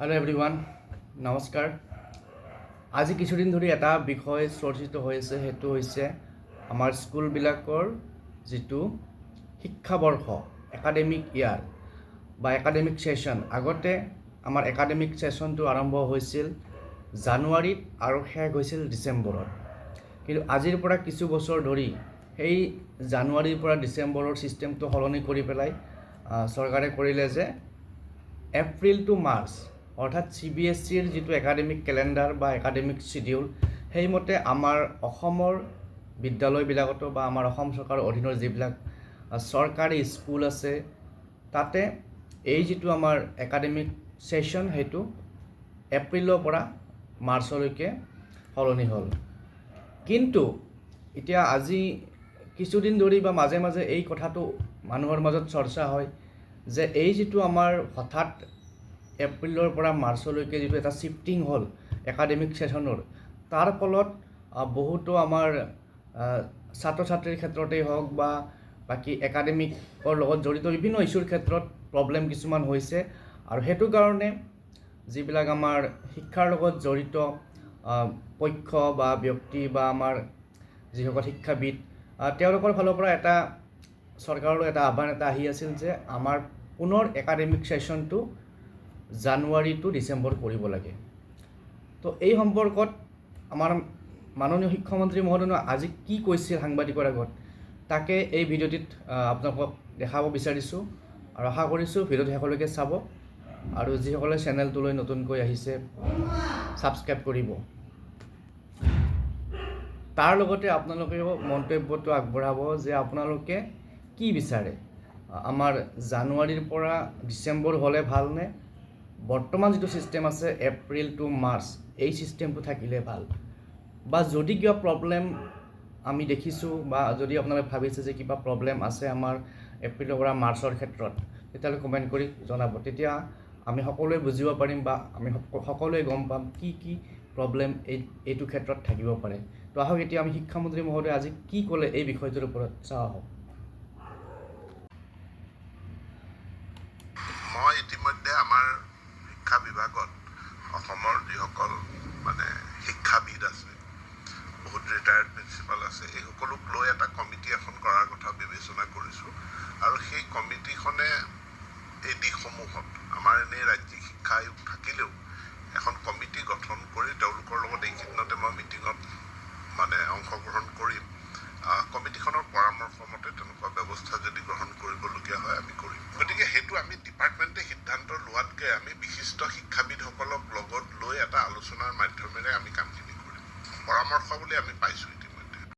Hello' everyone নমস্কাৰ আজি কিছুদিন ধৰি এটা বিষয় চৰ্চিত হৈ আছে, সেইটো হৈছে আমাৰ স্কুলবিলাকৰ যিটো শিক্ষাবৰ্ষ একাডেমিক ইয়াৰ বা একাডেমিক ছেশ্যন আগতে আমাৰ একাডেমিক ছেশ্যনটো আৰম্ভ হৈছিল জানুৱাৰীত আৰু শেষ হৈছিল ডিচেম্বৰত। কিন্তু আজিৰ পৰা কিছু বছৰ ধৰি সেই জানুৱাৰীৰ পৰা ডিচেম্বৰৰ ছিষ্টেমটো সলনি কৰি পেলাই চৰকাৰে কৰিলে যে এপ্ৰিল টু মাৰ্চ অৰ্থাৎ চি এছ চিৰ যিটো একাডেমিক কেলেণ্ডাৰ বা একাডেমিক চিডিউল সেইমতে আমাৰ অসমৰ বিদ্যালয়বিলাকতো বা আমাৰ অসম চৰকাৰৰ অধীনৰ যিবিলাক চৰকাৰী স্কুল আছে, তাতে এই যিটো আমাৰ একাডেমিক ছেশ্যন সেইটো এপ্ৰিলৰ পৰা মাৰ্চলৈকে সলনি হ'ল। কিন্তু এতিয়া আজি কিছুদিন ধৰি বা মাজে মাজে এই কথাটো মানুহৰ মাজত চৰ্চা হয় যে এই যিটো আমাৰ হঠাৎ এপ্ৰিলৰ পৰা মাৰ্চলৈকে যিটো এটা শ্বিফটিং হ'ল একাডেমিক ছেশ্যনৰ তাৰ ফলত বহুতো আমাৰ ছাত্ৰ ছাত্ৰীৰ ক্ষেত্ৰতেই হওক বা বাকী একাডেমিকৰ লগত জড়িত বিভিন্ন ইছ্যুৰ ক্ষেত্ৰত প্ৰব্লেম কিছুমান হৈছে। আৰু সেইটো কাৰণে যিবিলাক আমাৰ শিক্ষাৰ লগত জড়িত পক্ষ বা ব্যক্তি বা আমাৰ যিসকল শিক্ষাবিদ তেওঁলোকৰ ফালৰ পৰা এটা চৰকাৰলৈ এটা আহ্বান এটা আহি আছিল যে আমাৰ পুনৰ একাডেমিক ছেশ্যনটো জানুৱাৰী টু ডিচেম্বৰ কৰিব লাগে। তো এই সম্পৰ্কত আমাৰ মাননীয় শিক্ষামন্ত্ৰী মহোদয়ে আজি কি কৈছিল সাংবাদিকৰ আগত, তাকে এই ভিডিঅ'টিত আপোনালোকক দেখাব বিচাৰিছোঁ আৰু আশা কৰিছোঁ ভিডিঅ'টো শেষলৈকে চাব আৰু যিসকলে চেনেলটোলৈ নতুনকৈ আহিছে, ছাবস্ক্ৰাইব কৰিব। তাৰ লগতে আপোনালোকেও মন্তব্যটো আগবঢ়াব যে আপোনালোকে কি বিচাৰে? আমাৰ জানুৱাৰীৰ পৰা ডিচেম্বৰ হ'লে ভালনে? বৰ্তমান যিটো ছিষ্টেম আছে এপ্ৰিল টু মাৰ্চ এই ছিষ্টেমটো থাকিলে ভাল। বা যদি কিবা প্ৰব্লেম আমি দেখিছোঁ বা যদি আপোনালোকে ভাবিছে যে কিবা প্ৰব্লেম আছে আমাৰ এপ্ৰিলৰ পৰা মাৰ্চৰ ক্ষেত্ৰত তেতিয়াহ'লে কমেণ্ট কৰি জনাব। তেতিয়া আমি সকলোৱে বুজিব পাৰিম বা আমি সক- সকলোৱে গম পাম কি কি প্ৰব্লেম এই এইটো ক্ষেত্ৰত থাকিব পাৰে। তো আহক এতিয়া আমি শিক্ষামন্ত্ৰী মহোদয়ে আজি কি ক'লে এই বিষয়টোৰ ওপৰত চাওঁ আহক মই ইতিমধ্যে আমাৰ শিক্ষা বিভাগত অসমৰ যিসকল মানে শিক্ষাবিদ আছে বহুত ৰিটায়াৰ্ড প্ৰিন্সিপাল আছে এই সকলোক লৈ এটা কমিটি এখন কৰাৰ কথা বিবেচনা কৰিছোঁ। আৰু সেই কমিটিখনে এই দিশসমূহত আমাৰ এনেই ৰাজ্যিক শিক্ষা আয়োগ থাকিলেও এখন কমিটি গঠন কৰি তেওঁলোকৰ লগত এইকেইদিনতে মই মিটিঙত মানে অংশগ্ৰহণ কৰিম। কমিটিখনৰ পৰামৰ্শ মতে তেনেকুৱা ব্যৱস্থা যদি গ্ৰহণ কৰিবলগীয়া হয় আমি কৰিম। গতিকে সেইটো আমি ডিপাৰ্টমেণ্টে সিদ্ধান্ত লোৱাতকৈ আমি বিশিষ্ট শিক্ষাবিদসকলক লগত লৈ এটা আলোচনাৰ মাধ্যমেৰে আমি কামখিনি কৰিম। পৰামৰ্শ বুলি আমি পাইছোঁ